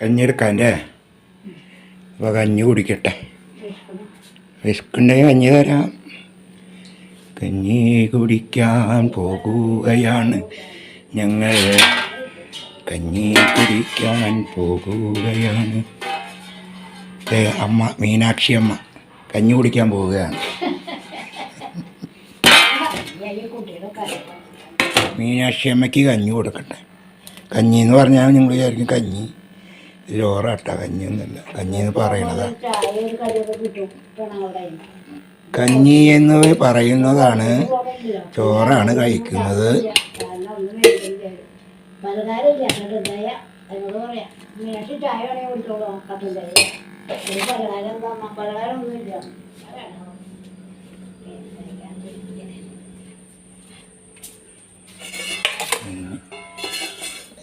കഞ്ഞി എടുക്കാന്റെ അപ്പോൾ കഞ്ഞി കുടിക്കട്ടെ. വിശക്കുണ്ടെങ്കിൽ കഞ്ഞി തരാം. കഞ്ഞി കുടിക്കാൻ പോകുകയാണ് ഞങ്ങൾ കഞ്ഞി കുടിക്കാൻ പോകുകയാണ്. അമ്മ മീനാക്ഷി അമ്മ കഞ്ഞി കുടിക്കാൻ പോവുകയാണ് മീനാക്ഷി അമ്മയ്ക്ക് കഞ്ഞി കൊടുക്കട്ടെ. കഞ്ഞി എന്ന് പറഞ്ഞാൽ നിങ്ങൾ വിചാരിക്കും കഞ്ഞി. ചോറാട്ട കഞ്ഞി എന്നല്ല കഞ്ഞി എന്ന് പറയണതാ. ചായ ഒരു കടിയൊക്കെ കിട്ടും. പെണ്ണുങ്ങളുടെ കഞ്ഞി എന്ന് പറയുന്നതാണ്. ചോറാണ് കഴിക്കുന്നത്.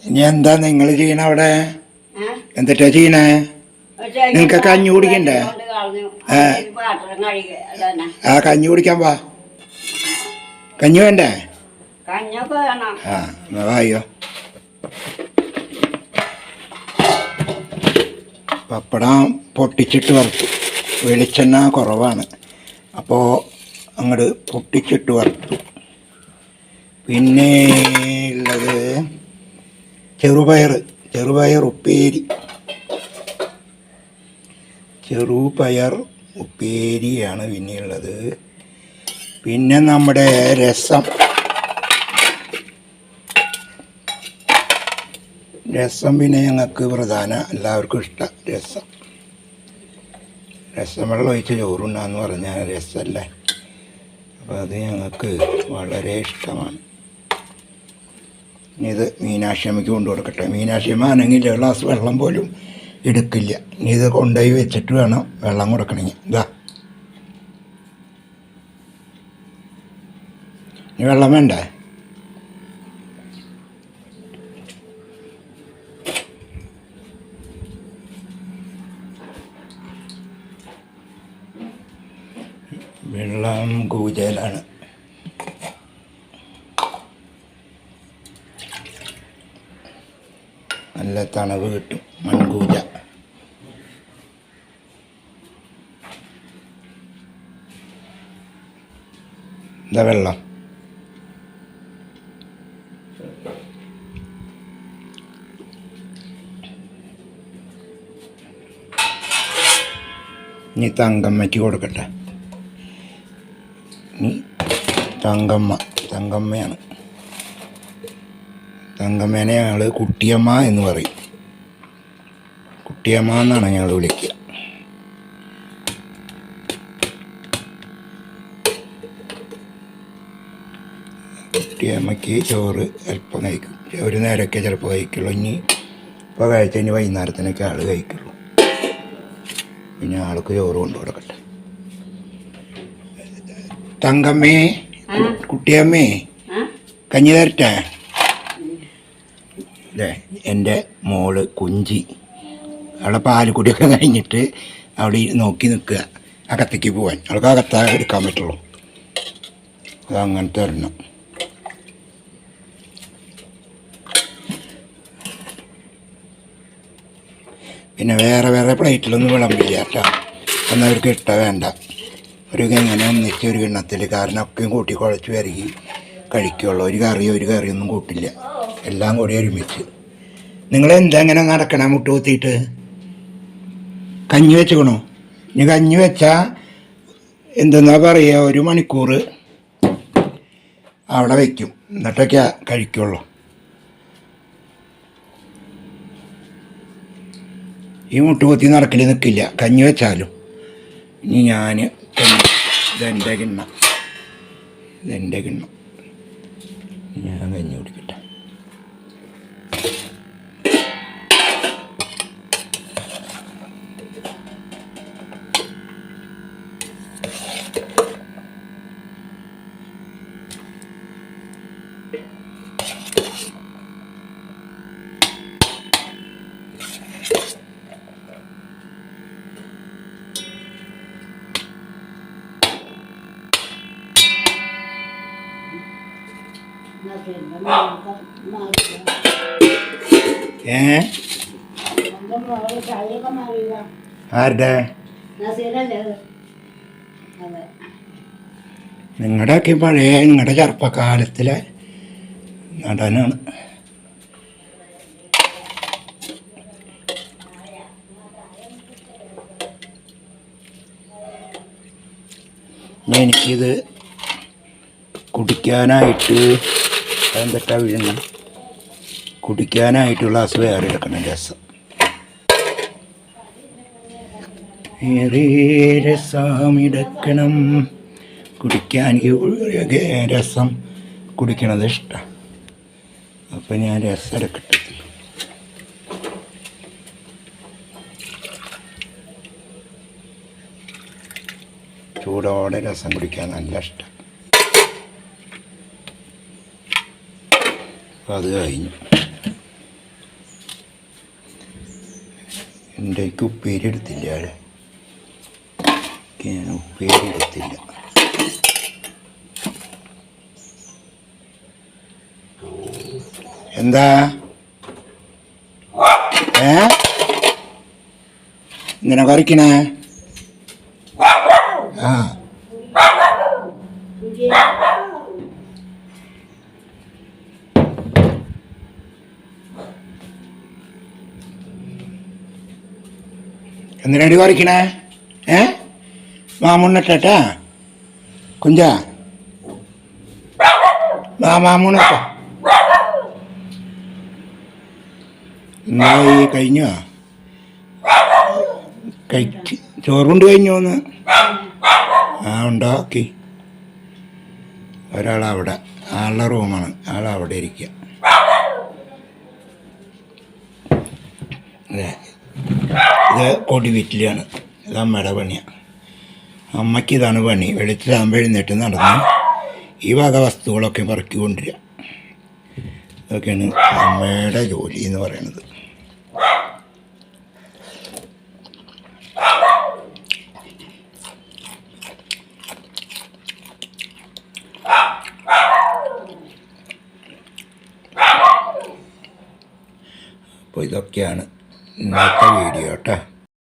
ഇനി എന്താ നിങ്ങൾ ചെയ്യണ അവിടെ? ആ? എന്നിട്ടാ ചെയ്യണേ നിങ്ങൾക്ക് കഞ്ഞി കുടിക്കണ്ടേ? ആ. കഞ്ഞി കുടിക്കാൻ വാ. കഞ്ഞി വേണ്ടേ? ആ വായോ പപ്പടം പൊട്ടിച്ചിട്ട് വറുത്തു. വെളിച്ചെണ്ണ കുറവാണ്. അപ്പോൾ അങ്ങോട്ട് പൊട്ടിച്ചിട്ട് വറുത്തു. പിന്നെ ഉള്ളത് ചെറുപയർ ചെറുപയർ ഉപ്പേരി. ചെറുപയർ ഉപ്പേരിയാണ് പിന്നെയുള്ളത്. പിന്നെ നമ്മുടെ രസം. രസം പിന്നെ ഞങ്ങൾക്ക് പ്രധാന എല്ലാവർക്കും ഇഷ്ടം രസം. രസം വെള്ളം ഒഴിച്ച് ചോറുണ്ടാന്ന് പറഞ്ഞാൽ രസമല്ലേ അപ്പോൾ അത് ഞങ്ങൾക്ക് വളരെ ഇഷ്ടമാണ്. ഇനി ഇത് മീനാക്ഷിയമ്മയ്ക്ക് കൊണ്ടു കൊടുക്കട്ടെ മീനാക്ഷിയമ്മ ആണെങ്കിൽ ഗ്ലാസ് വെള്ളം പോലും എടുക്കില്ല. ഇത് കൊണ്ടുപോയി വെച്ചിട്ട് വേണം വെള്ളം കൊടുക്കണമെങ്കിൽ. ഇതാ വെള്ളം വേണ്ടേ. വെള്ളം കൂജലാണ് നല്ല തണവ് കിട്ടും. മൺകൂജ എന്താ വെള്ളം ഇനി തങ്കമ്മയ്ക്ക് കൊടുക്കട്ടെ. ഇനി തങ്കമ്മ തങ്കമ്മയാണ്. തങ്കമ്മേനെ ഞങ്ങൾ കുട്ടിയമ്മ എന്ന് പറയും. കുട്ടിയമ്മ എന്നാണ് ഞങ്ങൾ വിളിക്കുക. കുട്ടിയമ്മയ്ക്ക് ചോറ് അല്പം കഴിക്കും. ഒരു നേരമൊക്കെ ചിലപ്പോൾ കഴിക്കുള്ളൂ. ഇനി ഇപ്പോൾ കഴിച്ച ഇനി വൈകുന്നേരത്തിനൊക്കെ ആൾ കഴിക്കുള്ളൂ. പിന്നെ ആൾക്ക് ചോറ് കൊണ്ടു കൊടുക്കട്ടെ തങ്കമ്മേ കുട്ടിയമ്മേ? കഞ്ഞി തരട്ടെ? അതെ എന്റെ മോൾ കുഞ്ചി. അവളെ പാൽക്കുടിയൊക്കെ കഴിഞ്ഞിട്ട് അവിടെ നോക്കി നിൽക്കുക അകത്തേക്ക് പോവാൻ. അവൾക്ക് അകത്താ എടുക്കാൻ പറ്റുള്ളൂ. അത് അങ്ങനത്തെ ഒരെണ്ണം. പിന്നെ വേറെ വേറെ പ്ലേറ്റിലൊന്നും വിളമ്പില്ല കേട്ടോ. എന്നാൽ അവർക്ക് ഇട്ട വേണ്ട. ഒരു ഇങ്ങനെ ഒന്നിച്ച് ഒരു കിണ്ണത്തിൽ കാരണം ഒക്കെയും കൂട്ടി കുഴച്ച് വരകി കഴിക്കുള്ളൂ. ഒരു കറിയോ ഒരു കറിയൊന്നും കൂട്ടില്ല. എല്ലാം കൂടി ഒരുമിച്ച്. നിങ്ങൾ എന്താ ഇങ്ങനെ നടക്കണം മുട്ട് കുത്തിയിട്ട്? കഞ്ഞി വെച്ചുക്കണു. ഇനി കഞ്ഞി വെച്ചാൽ എന്തെന്നാ പറയുക ഒരു മണിക്കൂർ അവിടെ വയ്ക്കും എന്നിട്ടൊക്കെ കഴിക്കുള്ളൂ. ഈ മുട്ടുകുത്തി നടക്കൽ നിൽക്കില്ല കഞ്ഞി വെച്ചാലും. ഇനി ഞാൻ ഇതെന്റെ കിണ്ണ. ഇതെന്റെ കിണ്ണ. ഞാൻ കഞ്ഞി കുടിക്കട്ടെ ഏ? ആരുടെ? നിങ്ങളുടെയൊക്കെ പഴയ നിങ്ങളുടെ ചെറുപ്പകാലത്തിലെ നടനാണ്. എനിക്കിത് കുടിക്കാനായിട്ട് എന്തൊക്കെ വീഴുന്നു? കുടിക്കാനായിട്ടുള്ള ഗ്ലാസ് വേറെ എടുക്കണം രസം. രസമെടുക്കണം കുടിക്കാൻ രസം കുടിക്കണത് ഇഷ്ടം. അപ്പം ഞാൻ രസം എടുക്കട്ടെ. ചൂടോടെ രസം കുടിക്കാൻ നല്ല ഇഷ്ടം. അത് കഴിഞ്ഞു. എന്റെ ഉപ്പേരി എടുത്തില്ല ആളെ? ഞാൻ ഉപ്പേരി എടുത്തില്ല. എന്താ? ഏ? ഇങ്ങനെ കുറയ്ക്കണേ ആ. എന്തിനാടി കുറയ്ക്കണേ ഏ? മാമുണ്ണട്ടാ കുഞ്ചാ? മാ മാമുണ്ണട്ട എന്തായി കഴിഞ്ഞോ? കഴിച്ച്. ചോറുണ്ട് കഴിഞ്ഞോന്ന് ആ ഉണ്ടാക്കി ഒരാളവിടെ. ആളുടെ റൂമാണ്. ആളവിടെ ഇരിക്കുക അതെ. ഇത് കൊടി വീട്ടിലാണ് ഇത് അമ്മയുടെ പണിയാണ് അമ്മയ്ക്ക് ഇതാണ് പണി. വെളിച്ചിലാകുമ്പോൾ എഴുന്നേറ്റ് നടന്ന് ഈ വക വസ്തുക്കളൊക്കെ പറക്കി കൊണ്ടുവരിക. ഇതൊക്കെയാണ് അമ്മയുടെ ജോലി എന്ന് പറയുന്നത്. അപ്പോൾ ഇതൊക്കെയാണ് ഇന്നത്തെ വീഡിയോ കേട്ടോ.